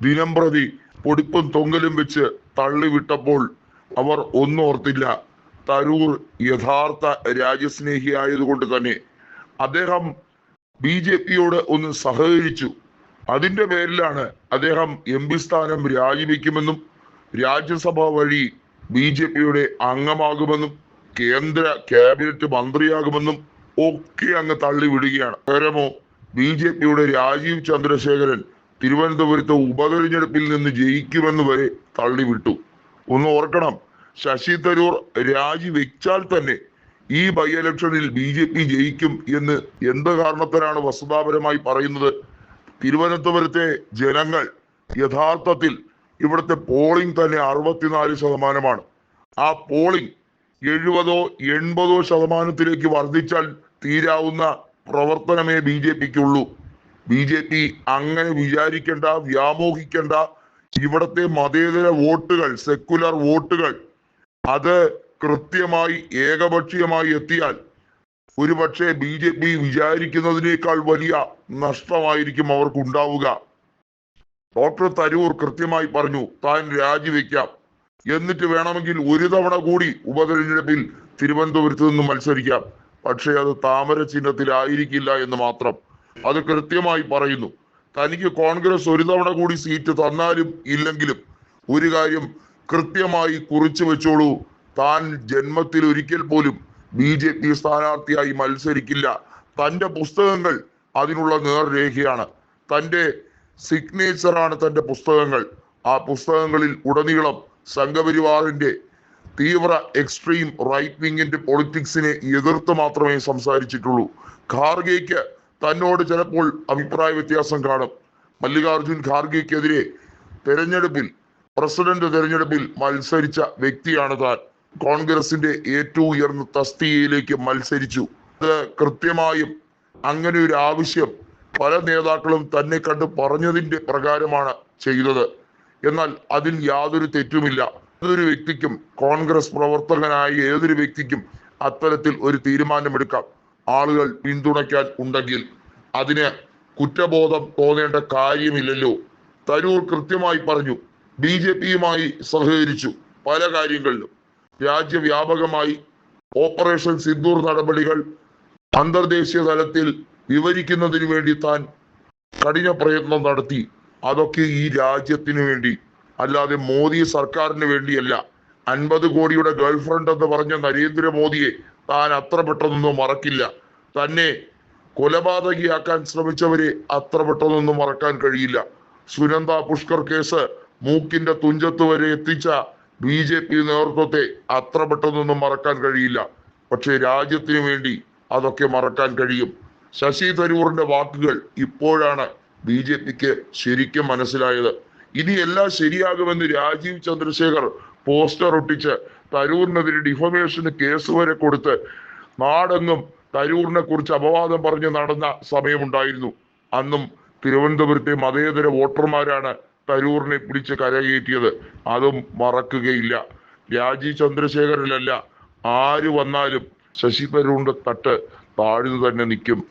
ദിനംപ്രതി പൊടിപ്പും തൊങ്കലും വെച്ച് തള്ളിവിട്ടപ്പോൾ അവർ ഒന്നോർത്തില്ല. തരൂർ യഥാർത്ഥ രാജ്യസ്നേഹി ആയതുകൊണ്ട് തന്നെ അദ്ദേഹം ബി ജെ പിയോട് ഒന്ന് സഹകരിച്ചു. അതിന്റെ പേരിലാണ് അദ്ദേഹം എം പി സ്ഥാനം രാജിവെക്കുമെന്നും രാജ്യസഭ വഴി ബി ജെ പിയുടെ അംഗമാകുമെന്നും കേന്ദ്ര ക്യാബിനറ്റ് മന്ത്രിയാകുമെന്നും ഒക്കെ അങ്ങ് തള്ളിവിടുകയാണ്. പകരമോ ബി ജെ പിയുടെ രാജീവ് ചന്ദ്രശേഖരൻ തിരുവനന്തപുരത്ത് ഉപതെരഞ്ഞെടുപ്പിൽ നിന്ന് ജയിക്കുമെന്ന് വരെ തള്ളിവിട്ടു ഒന്ന് ഓർക്കണം ശശി തരൂർ രാജിവെച്ചാൽ തന്നെ ഈ ബൈ ഇലക്ഷനിൽ ബി ജെ പി ജയിക്കും എന്ന് എന്ത് കാരണത്തിനാണ് വസ്തുതാപരമായി പറയുന്നത്? തിരുവനന്തപുരത്തെ ജനങ്ങൾ യഥാർത്ഥത്തിൽ ഇവിടുത്തെ പോളിംഗ് തന്നെ അറുപത്തിനാല് ശതമാനമാണ്. ആ പോളിംഗ് എഴുപതോ എൺപതോ ശതമാനത്തിലേക്ക് വർദ്ധിച്ചാൽ തീരാവുന്ന പ്രവർത്തനമേ ബി ജെ പിക്കുള്ളൂ. ബി ജെ പി അങ്ങനെ വിചാരിക്കേണ്ട വ്യാമോഹിക്കേണ്ട. ഇവിടത്തെ മതേതര വോട്ടുകൾ സെക്കുലർ വോട്ടുകൾ അത് കൃത്യമായി ഏകപക്ഷീയമായി എത്തിയാൽ ഒരുപക്ഷെ ബി ജെ പി വിചാരിക്കുന്നതിനേക്കാൾ വലിയ നഷ്ടമായിരിക്കും അവർക്ക് ഉണ്ടാവുക ഡോക്ടർ തരൂർ കൃത്യമായി പറഞ്ഞു താൻ രാജിവെക്കാം. എന്നിട്ട് വേണമെങ്കിൽ ഒരു തവണ കൂടി ഉപതെരഞ്ഞെടുപ്പിൽ തിരുവനന്തപുരത്ത് നിന്ന് മത്സരിക്കാം. പക്ഷേ അത് താമര ചിഹ്നത്തിലായിരിക്കില്ല എന്ന് മാത്രം. അത് കൃത്യമായി പറയുന്നു. തനിക്ക് കോൺഗ്രസ് ഒരു തവണ കൂടി സീറ്റ് തന്നാലും ഇല്ലെങ്കിലും ഒരു കാര്യം കൃത്യമായി കുറിച്ചു വെച്ചോളൂ. താൻ ജന്മത്തിൽ ഒരിക്കൽ പോലും ബി ജെ പി സ്ഥാനാർത്ഥിയായി മത്സരിക്കില്ല. തന്റെ പുസ്തകങ്ങൾ അതിനുള്ള നേർരേഖയാണ്. തന്റെ സിഗ്നേച്ചറാണ് തന്റെ പുസ്തകങ്ങൾ. ആ പുസ്തകങ്ങളിൽ ഉടനീളം സംഘപരിവാറിന്റെ തീവ്ര എക്സ്ട്രീം റൈറ്റ് വിങ്ങിന്റെ പൊളിറ്റിക്സിനെ എതിർത്ത് മാത്രമേ സംസാരിച്ചിട്ടുള്ളൂ. ഖാർഗെക്ക് തന്നോട് ചിലപ്പോൾ അഭിപ്രായ വ്യത്യാസം കാണും. മല്ലികാർജുൻ ഖാർഗെക്കെതിരെ തെരഞ്ഞെടുപ്പിൽ പ്രസിഡന്റ് തെരഞ്ഞെടുപ്പിൽ മത്സരിച്ച വ്യക്തിയാണ് താൻ. കോൺഗ്രസിന്റെ ഏറ്റവും ഉയർന്ന തസ്തികയിലേക്ക് മത്സരിച്ചു. അത് കൃത്യമായും അങ്ങനെ ഒരു ആവശ്യം പല നേതാക്കളും തന്നെ കണ്ട് പറഞ്ഞതിന്റെ പ്രകാരമാണ് ചെയ്തത്. എന്നാൽ അതിൽ യാതൊരു തെറ്റുമില്ല. ഏതൊരു വ്യക്തിക്കും കോൺഗ്രസ് പ്രവർത്തകനായ ഏതൊരു വ്യക്തിക്കും അത്തരത്തിൽ ഒരു തീരുമാനമെടുക്കാം. ആളുകൾ പിന്തുണയ്ക്കാൻ ഉണ്ടെങ്കിൽ അതിന് കുറ്റബോധം തോന്നേണ്ട കാര്യമില്ലല്ലോ. തരൂർ കൃത്യമായി പറഞ്ഞു ബി ജെ പിയുമായി സഹകരിച്ചു പല കാര്യങ്ങളിലും. രാജ്യവ്യാപകമായി ഓപ്പറേഷൻ സിന്ദൂർ നടപടികൾ അന്തർദേശീയ തലത്തിൽ വിവരിക്കുന്നതിന് വേണ്ടി താൻ കഠിന പ്രയത്നം നടത്തി. അതൊക്കെ ഈ രാജ്യത്തിന് വേണ്ടി അല്ലാതെ മോദി സർക്കാരിന് വേണ്ടിയല്ല. അൻപത് കോടിയുടെ ഗേൾഫ്രണ്ട് എന്ന് പറഞ്ഞ നരേന്ദ്രമോദിയെ താൻ അത്ര പെട്ടെന്നൊന്നും മറക്കില്ല. തന്നെ കൊലപാതകിയാക്കാൻ ശ്രമിച്ചവരെ അത്ര പെട്ടെന്നൊന്നും മറക്കാൻ കഴിയില്ല. സുനന്ദ പുഷ്കർ കേസ് മൂക്കിന്റെ തുഞ്ചത്ത് വരെ എത്തിച്ച ബി ജെ പി നേതൃത്വത്തെ അത്ര പെട്ടെന്നൊന്നും മറക്കാൻ കഴിയില്ല. പക്ഷെ രാജ്യത്തിന് വേണ്ടി അതൊക്കെ മറക്കാൻ കഴിയും. ശശി തരൂറിന്റെ വാക്കുകൾ ഇപ്പോഴാണ് ബി ജെ പിക്ക് ശരിക്കും മനസ്സിലായത്. ഇനി എല്ലാം ശരിയാകുമെന്ന് രാജീവ് ചന്ദ്രശേഖർ പോസ്റ്റർ ഒട്ടിച്ച് തരൂറിനെതിരെ ഡിഫമേഷന് കേസ് വരെ കൊടുത്ത് നാടെങ്ങും തരൂറിനെ കുറിച്ച് അപവാദം പറഞ്ഞ് നടന്ന സമയമുണ്ടായിരുന്നു. അന്നും തിരുവനന്തപുരത്തെ മതേതര വോട്ടർമാരാണ് തരൂറിനെ പിടിച്ച് കരകയറ്റിയത്. അതും മറക്കുകയില്ല. രാജി ചന്ദ്രശേഖരനല്ല. ആര് വന്നാലും ശശി തരൂറിന്റെ തട്ട് താഴ്ന്നു തന്നെ നിൽക്കും.